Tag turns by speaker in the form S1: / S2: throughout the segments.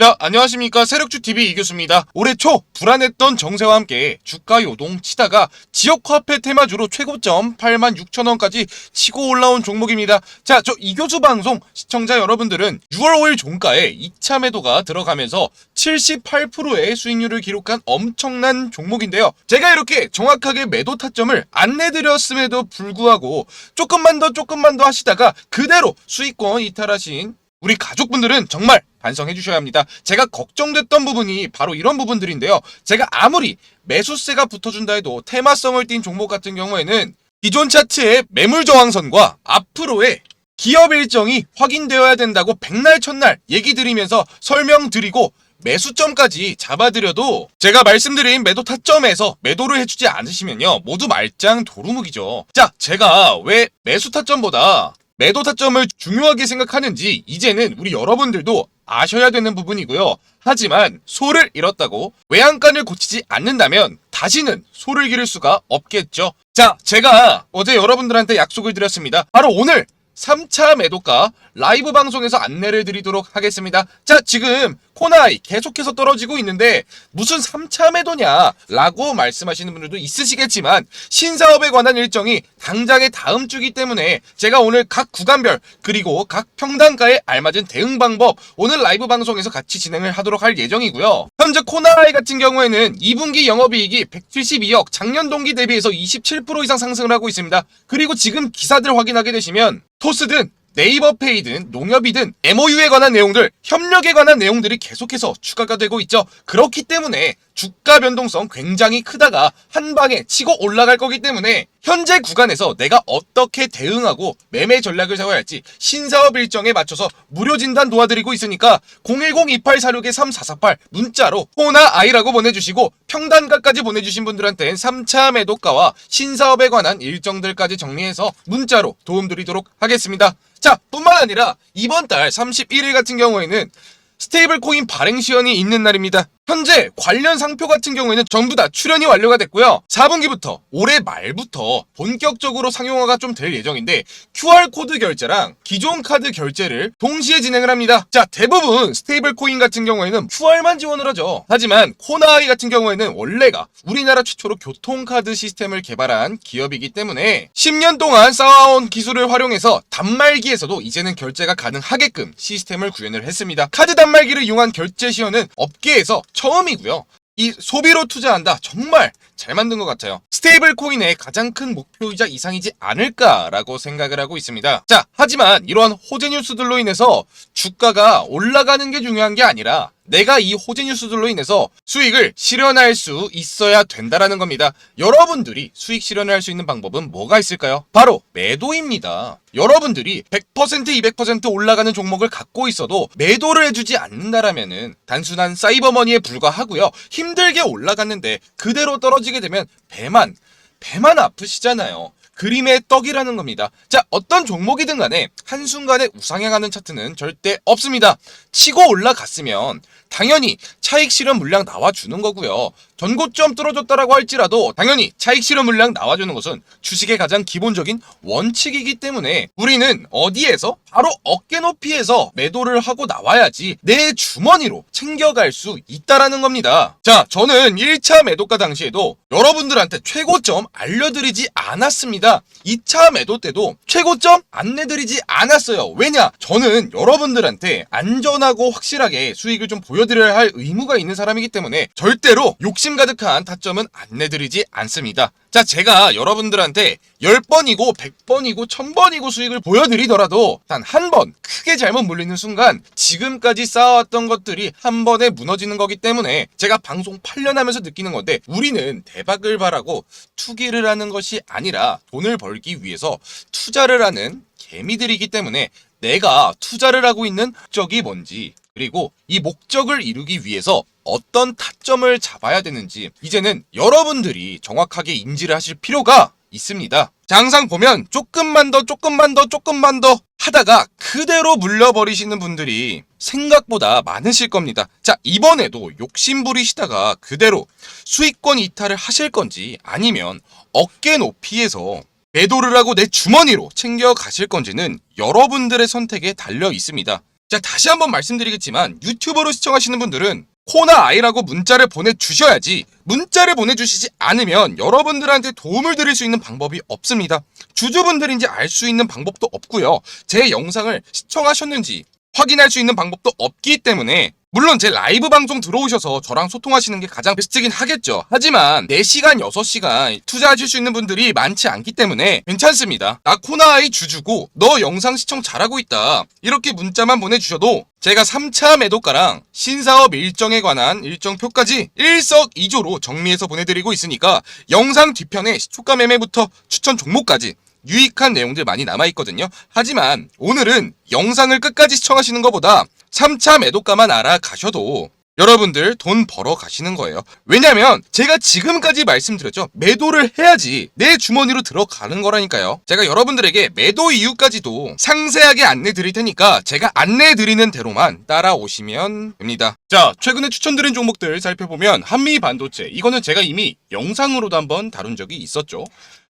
S1: 자, 안녕하십니까. 세력주TV 이교수입니다. 올해 초 불안했던 정세와 함께 주가 요동 치다가 지역화폐 테마주로 최고점 86,000원까지 치고 올라온 종목입니다. 자, 저 이교수 방송 시청자 여러분들은 6월 5일 종가에 2차 매도가 들어가면서 78%의 수익률을 기록한 엄청난 종목인데요. 제가 이렇게 정확하게 매도 타점을 안내드렸음에도 불구하고 조금만 더 조금만 더 하시다가 그대로 수익권 이탈하신 우리 가족분들은 정말 반성해 주셔야 합니다. 제가 걱정됐던 부분이 바로 이런 부분들인데요. 제가 아무리 매수세가 붙어준다 해도 테마성을 띈 종목 같은 경우에는 기존 차트의 매물 저항선과 앞으로의 기업 일정이 확인되어야 된다고 백날 첫날 얘기 드리면서 설명드리고 매수점까지 잡아드려도 제가 말씀드린 매도 타점에서 매도를 해주지 않으시면요 모두 말짱 도루묵이죠 자 제가 왜 매수 타점보다 매도 타점을 중요하게 생각하는지 이제는 우리 여러분들도 아셔야 되는 부분이고요. 하지만 소를 잃었다고 외양간을 고치지 않는다면 다시는 소를 기를 수가 없겠죠. 자, 제가 어제 여러분들한테 약속을 드렸습니다. 바로 오늘 3차 매도가 라이브 방송에서 안내를 드리도록 하겠습니다. 자, 지금 코나이 계속해서 떨어지고 있는데 무슨 3차 매도냐 라고 말씀하시는 분들도 있으시겠지만 신사업에 관한 일정이 당장의 다음 주기 때문에 제가 오늘 각 구간별 그리고 각 평단가에 알맞은 대응 방법 오늘 라이브 방송에서 같이 진행을 하도록 할 예정이고요. 현재 코나이 같은 경우에는 2분기 영업이익이 172억 작년 동기 대비해서 27% 이상 상승을 하고 있습니다. 그리고 지금 기사들 확인하게 되시면 토스든 네이버 페이든 농협이든 MOU에 관한 내용들, 협력에 관한 내용들이 계속해서 추가가 되고 있죠. 그렇기 때문에 주가 변동성 굉장히 크다가 한 방에 치고 올라갈 거기 때문에 현재 구간에서 내가 어떻게 대응하고 매매 전략을 세워야 할지 신사업 일정에 맞춰서 무료 진단 도와드리고 있으니까 010-2846-3448 문자로 호나 아이라고 보내주시고 평단가까지 보내주신 분들한테는 3차 매도가와 신사업에 관한 일정들까지 정리해서 문자로 도움드리도록 하겠습니다. 자, 뿐만 아니라 이번 달 31일 같은 경우에는 스테이블 코인 발행 시연이 있는 날입니다. 현재 관련 상표 같은 경우에는 전부 다 출연이 완료가 됐고요. 4분기부터 올해 말부터 본격적으로 상용화가 좀 될 예정인데 QR코드 결제랑 기존 카드 결제를 동시에 진행을 합니다. 자, 대부분 스테이블 코인 같은 경우에는 QR만 지원을 하죠. 하지만 코나이 같은 경우에는 원래가 우리나라 최초로 교통카드 시스템을 개발한 기업이기 때문에 10년 동안 쌓아온 기술을 활용해서 단말기에서도 이제는 결제가 가능하게끔 시스템을 구현을 했습니다. 카드 단말기를 이용한 결제 시연은 업계에서 처음이고요. 이 소비로 투자한다 정말 잘 만든 것 같아요. 스테이블 코인의 가장 큰 목표이자 이상이지 않을까라고 생각을 하고 있습니다. 자, 하지만 이러한 호재 뉴스들로 인해서 주가가 올라가는 게 중요한 게 아니라 내가 이 호재 뉴스들로 인해서 수익을 실현할 수 있어야 된다라는 겁니다. 여러분들이 수익 실현을 할 수 있는 방법은 뭐가 있을까요? 바로 매도입니다. 여러분들이 100% 200% 올라가는 종목을 갖고 있어도 매도를 해주지 않는다라면은 단순한 사이버머니에 불과하고요. 힘들게 올라갔는데 그대로 떨어지게 되면 배만 배만 아프시잖아요. 그림의 떡이라는 겁니다. 자, 어떤 종목이든 간에 한순간에 우상향하는 차트는 절대 없습니다. 치고 올라갔으면 당연히 차익 실현 물량 나와주는 거고요. 전고점 뚫어줬다라고 할지라도 당연히 차익 실현 물량 나와주는 것은 주식의 가장 기본적인 원칙이기 때문에 우리는 어디에서 바로 어깨 높이에서 매도를 하고 나와야지 내 주머니로 챙겨갈 수 있다라는 겁니다. 자, 저는 1차 매도가 당시에도 여러분들한테 최고점 알려드리지 않았습니다. 2차 매도 때도 최고점 안내드리지 않았어요. 왜냐? 저는 여러분들한테 안전하고 확실하게 수익을 좀 보여드려야 할 의무가 있는 사람이기 때문에 절대로 욕심 가득한 타점은 안내드리지 않습니다. 자, 제가 여러분들한테 10번이고 100번이고 1000번이고 수익을 보여드리더라도 단 한 번 크게 잘못 물리는 순간 지금까지 쌓아왔던 것들이 한 번에 무너지는 거기 때문에 제가 방송 8년 하면서 느끼는 건데 우리는 대박을 바라고 투기를 하는 것이 아니라 돈을 벌기 위해서 투자를 하는 개미들이기 때문에 내가 투자를 하고 있는 목적이 뭔지 그리고 이 목적을 이루기 위해서 어떤 타점을 잡아야 되는지 이제는 여러분들이 정확하게 인지를 하실 필요가 있습니다. 자, 항상 보면 조금만 더 조금만 더 조금만 더 하다가 그대로 물려버리시는 분들이 생각보다 많으실 겁니다. 자, 이번에도 욕심 부리시다가 그대로 수익권 이탈을 하실 건지 아니면 어깨 높이에서 매도를 하고 내 주머니로 챙겨 가실 건지는 여러분들의 선택에 달려 있습니다. 자, 다시 한번 말씀드리겠지만 유튜버로 시청하시는 분들은 코나 아이라고 문자를 보내주셔야지 문자를 보내주시지 않으면 여러분들한테 도움을 드릴 수 있는 방법이 없습니다. 주주분들인지 알 수 있는 방법도 없고요. 제 영상을 시청하셨는지 확인할 수 있는 방법도 없기 때문에 물론 제 라이브 방송 들어오셔서 저랑 소통하시는 게 가장 베스트긴 하겠죠. 하지만 4시간, 6시간 투자하실 수 있는 분들이 많지 않기 때문에 괜찮습니다. 나 코나아이 주주고 너 영상 시청 잘하고 있다. 이렇게 문자만 보내주셔도 제가 3차 매도가랑 신사업 일정에 관한 일정표까지 일석이조로 정리해서 보내드리고 있으니까 영상 뒤편에 시초가 매매부터 추천 종목까지 유익한 내용들 많이 남아있거든요. 하지만 오늘은 영상을 끝까지 시청하시는 것보다 3차 매도가만 알아가셔도 여러분들 돈 벌어 가시는 거예요. 왜냐면 제가 지금까지 말씀드렸죠. 매도를 해야지 내 주머니로 들어가는 거라니까요. 제가 여러분들에게 매도 이유까지도 상세하게 안내 드릴 테니까 제가 안내 드리는 대로만 따라오시면 됩니다. 자, 최근에 추천드린 종목들 살펴보면 한미 반도체. 이거는 제가 이미 영상으로도 한번 다룬 적이 있었죠.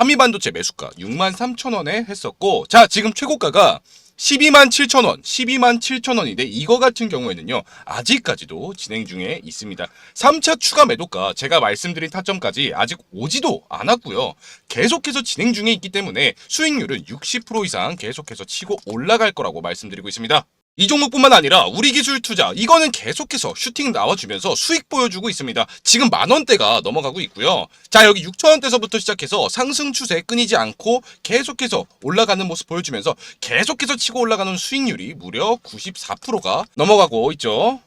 S1: 한미 반도체 매수가 63,000원에 했었고 자, 지금 최고가가 12만 7천 원, 12만 7천 원인데 이거 같은 경우에는요 아직까지도 진행 중에 있습니다. 3차 추가 매도가 제가 말씀드린 타점까지 아직 오지도 않았고요. 계속해서 진행 중에 있기 때문에 수익률은 60% 이상 계속해서 치고 올라갈 거라고 말씀드리고 있습니다. 이 종목뿐만 아니라 우리 기술 투자 이거는 계속해서 슈팅 나와주면서 수익 보여주고 있습니다. 지금 만 원대가 넘어가고 있고요. 자 여기 6천 원대서부터 시작해서 상승 추세 끊이지 않고 계속해서 올라가는 모습 보여주면서 계속해서 치고 올라가는 수익률이 무려 94%가 넘어가고 있죠.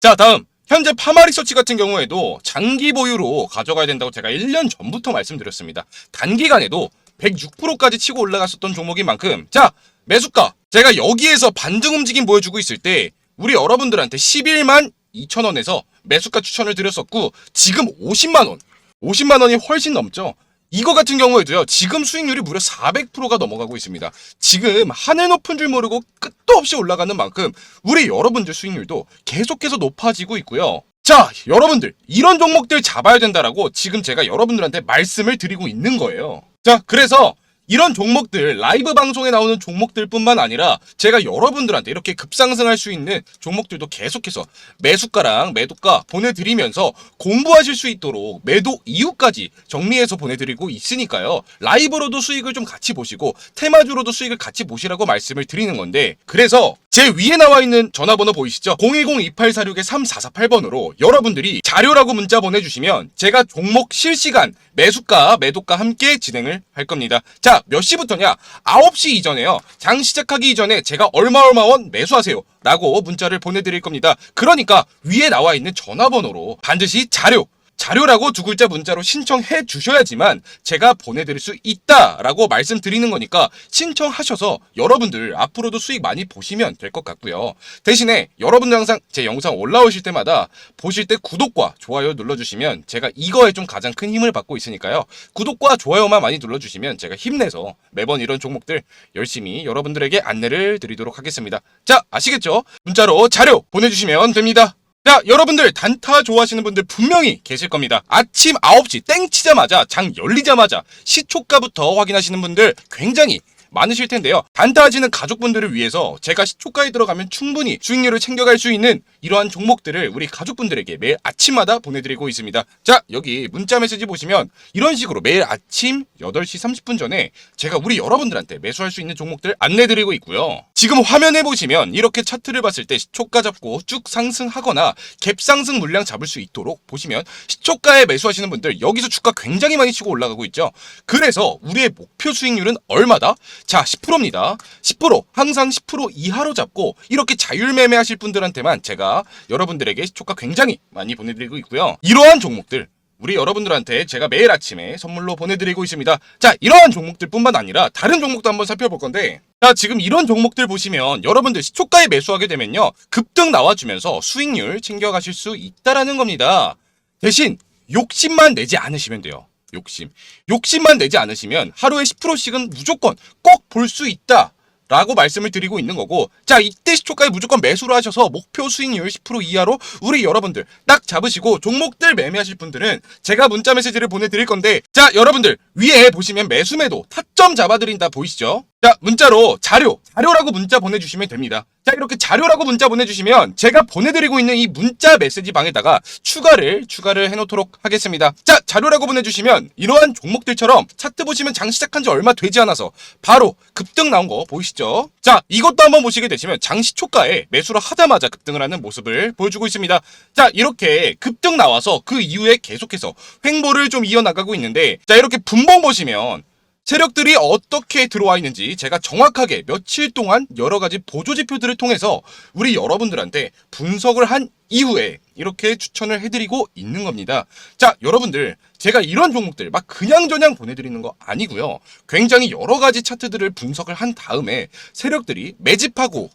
S1: 자 다음 현재 파마리서치 같은 경우에도 장기 보유로 가져가야 된다고 제가 1년 전부터 말씀드렸습니다. 단기간에도 106%까지 치고 올라갔었던 종목인 만큼 자 매수가 제가 여기에서 반등 움직임 보여주고 있을 때 우리 여러분들한테 11만 2천 원에서 매수가 추천을 드렸었고 지금 50만 원 50만 원이 훨씬 넘죠. 이거 같은 경우에도요. 지금 수익률이 무려 400%가 넘어가고 있습니다. 지금 하늘 높은 줄 모르고 끝도 없이 올라가는 만큼 우리 여러분들 수익률도 계속해서 높아지고 있고요. 자, 여러분들 이런 종목들 잡아야 된다라고 지금 제가 여러분들한테 말씀을 드리고 있는 거예요. 자, 그래서 이런 종목들 라이브 방송에 나오는 종목들뿐만 아니라 제가 여러분들한테 이렇게 급상승할 수 있는 종목들도 계속해서 매수가랑 매도가 보내드리면서 공부하실 수 있도록 매도 이유까지 정리해서 보내드리고 있으니까요 라이브로도 수익을 좀 같이 보시고 테마주로도 수익을 같이 보시라고 말씀을 드리는 건데 그래서 제 위에 나와 있는 전화번호 보이시죠? 010-2846-3448번으로 여러분들이 자료라고 문자 보내주시면 제가 종목 실시간 매수가, 매도가 함께 진행을 할 겁니다. 자, 몇 시부터냐? 9시 이전에요. 장 시작하기 이전에 제가 얼마 얼마 원 매수하세요. 라고 문자를 보내드릴 겁니다. 그러니까 위에 나와 있는 전화번호로 반드시 자료, 자료라고 두 글자 문자로 신청해 주셔야지만 제가 보내드릴 수 있다라고 말씀드리는 거니까 신청하셔서 여러분들 앞으로도 수익 많이 보시면 될 것 같고요. 대신에 여러분들 항상 제 영상 올라오실 때마다 보실 때 구독과 좋아요 눌러주시면 제가 이거에 좀 가장 큰 힘을 받고 있으니까요. 구독과 좋아요만 많이 눌러주시면 제가 힘내서 매번 이런 종목들 열심히 여러분들에게 안내를 드리도록 하겠습니다. 자, 아시겠죠? 문자로 자료 보내주시면 됩니다. 자, 여러분들 단타 좋아하시는 분들 분명히 계실 겁니다. 아침 9시 땡 치자마자 장 열리자마자 시초가부터 확인하시는 분들 굉장히 많으실 텐데요. 하시는 가족분들을 위해서 제가 시초가에 들어가면 충분히 수익률을 챙겨갈 수 있는 이러한 종목들을 우리 가족분들에게 매일 아침마다 보내드리고 있습니다. 자, 여기 문자 메시지 보시면 이런 식으로 매일 아침 8시 30분 전에 제가 우리 여러분들한테 매수할 수 있는 종목들 안내드리고 있고요. 지금 화면에 보시면 이렇게 차트를 봤을 때 시초가 잡고 쭉 상승하거나 갭 상승 물량 잡을 수 있도록 보시면 시초가에 매수하시는 분들 여기서 주가 굉장히 많이 치고 올라가고 있죠. 그래서 우리의 목표 수익률은 얼마다? 자, 10%입니다. 10% 항상 10% 이하로 잡고 이렇게 자율 매매 하실 분들한테만 제가 여러분들에게 시초가 굉장히 많이 보내드리고 있고요. 이러한 종목들 우리 여러분들한테 제가 매일 아침에 선물로 보내드리고 있습니다. 자, 이러한 종목들뿐만 아니라 다른 종목도 한번 살펴볼 건데 자, 지금 이런 종목들 보시면 여러분들 시초가에 매수하게 되면요. 급등 나와주면서 수익률 챙겨가실 수 있다라는 겁니다. 대신 욕심만 내지 않으시면 돼요. 욕심. 욕심만 내지 않으시면 하루에 10%씩은 무조건 꼭 볼 수 있다. 라고 말씀을 드리고 있는 거고 자 이때 시초가에 무조건 매수를 하셔서 목표 수익률 10% 이하로 우리 여러분들 딱 잡으시고 종목들 매매하실 분들은 제가 문자 메시지를 보내드릴 건데 자 여러분들 위에 보시면 매수매도 타점 잡아드린다 보이시죠? 자, 문자로 자료, 자료라고 문자 보내주시면 됩니다. 자, 이렇게 자료라고 문자 보내주시면 제가 보내드리고 있는 이 문자 메시지 방에다가 추가를, 추가를 해놓도록 하겠습니다. 자, 자료라고 보내주시면 이러한 종목들처럼 차트 보시면 장 시작한 지 얼마 되지 않아서 바로 급등 나온 거 보이시죠? 자, 이것도 한번 보시게 되시면 장시 초가에 매수를 하자마자 급등을 하는 모습을 보여주고 있습니다. 자, 이렇게 급등 나와서 그 이후에 계속해서 횡보를 좀 이어나가고 있는데 자, 이렇게 분봉 보시면 세력들이 어떻게 들어와 있는지 제가 정확하게 며칠 동안 여러 가지 보조 지표들을 통해서 우리 여러분들한테 분석을 한 이후에 이렇게 추천을 해드리고 있는 겁니다. 자, 여러분들 제가 이런 종목들 막 그냥저냥 보내드리는 거 아니고요. 굉장히 여러 가지 차트들을 분석을 한 다음에 세력들이 매집하고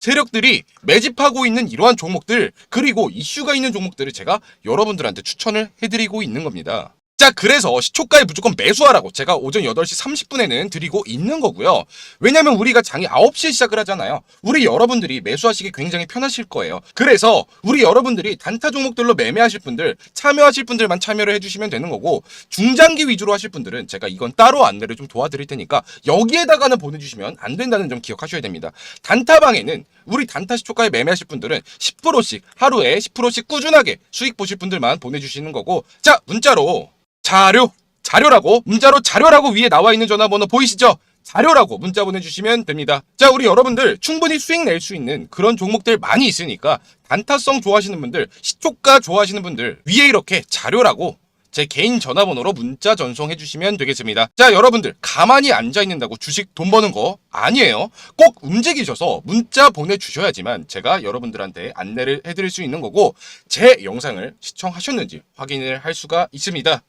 S1: 세력들이 매집하고 있는 이러한 종목들 그리고 이슈가 있는 종목들을 제가 여러분들한테 추천을 해드리고 있는 겁니다. 자, 그래서 시초가에 무조건 매수하라고 제가 오전 8시 30분에는 드리고 있는 거고요. 왜냐면 우리가 장이 9시에 시작을 하잖아요. 우리 여러분들이 매수하시기 굉장히 편하실 거예요. 그래서 우리 여러분들이 단타 종목들로 매매하실 분들, 참여하실 분들만 참여를 해주시면 되는 거고, 중장기 위주로 하실 분들은 제가 이건 따로 안내를 좀 도와드릴 테니까 여기에다가는 보내주시면 안 된다는 점 기억하셔야 됩니다. 단타방에는 우리 단타 시초가에 매매하실 분들은 10%씩 하루에 10%씩 꾸준하게 수익 보실 분들만 보내주시는 거고, 자, 문자로 자료, 자료라고 문자로 자료라고 위에 나와 있는 전화번호 보이시죠? 자료라고 문자 보내주시면 됩니다. 자, 우리 여러분들 충분히 수익 낼 수 있는 그런 종목들 많이 있으니까 단타성 좋아하시는 분들, 시초가 좋아하시는 분들 위에 이렇게 자료라고 제 개인 전화번호로 문자 전송해 주시면 되겠습니다. 자, 여러분들 가만히 앉아 있는다고 주식 돈 버는 거 아니에요. 꼭 움직이셔서 문자 보내 주셔야지만 제가 여러분들한테 안내를 해 드릴 수 있는 거고 제 영상을 시청하셨는지 확인을 할 수가 있습니다.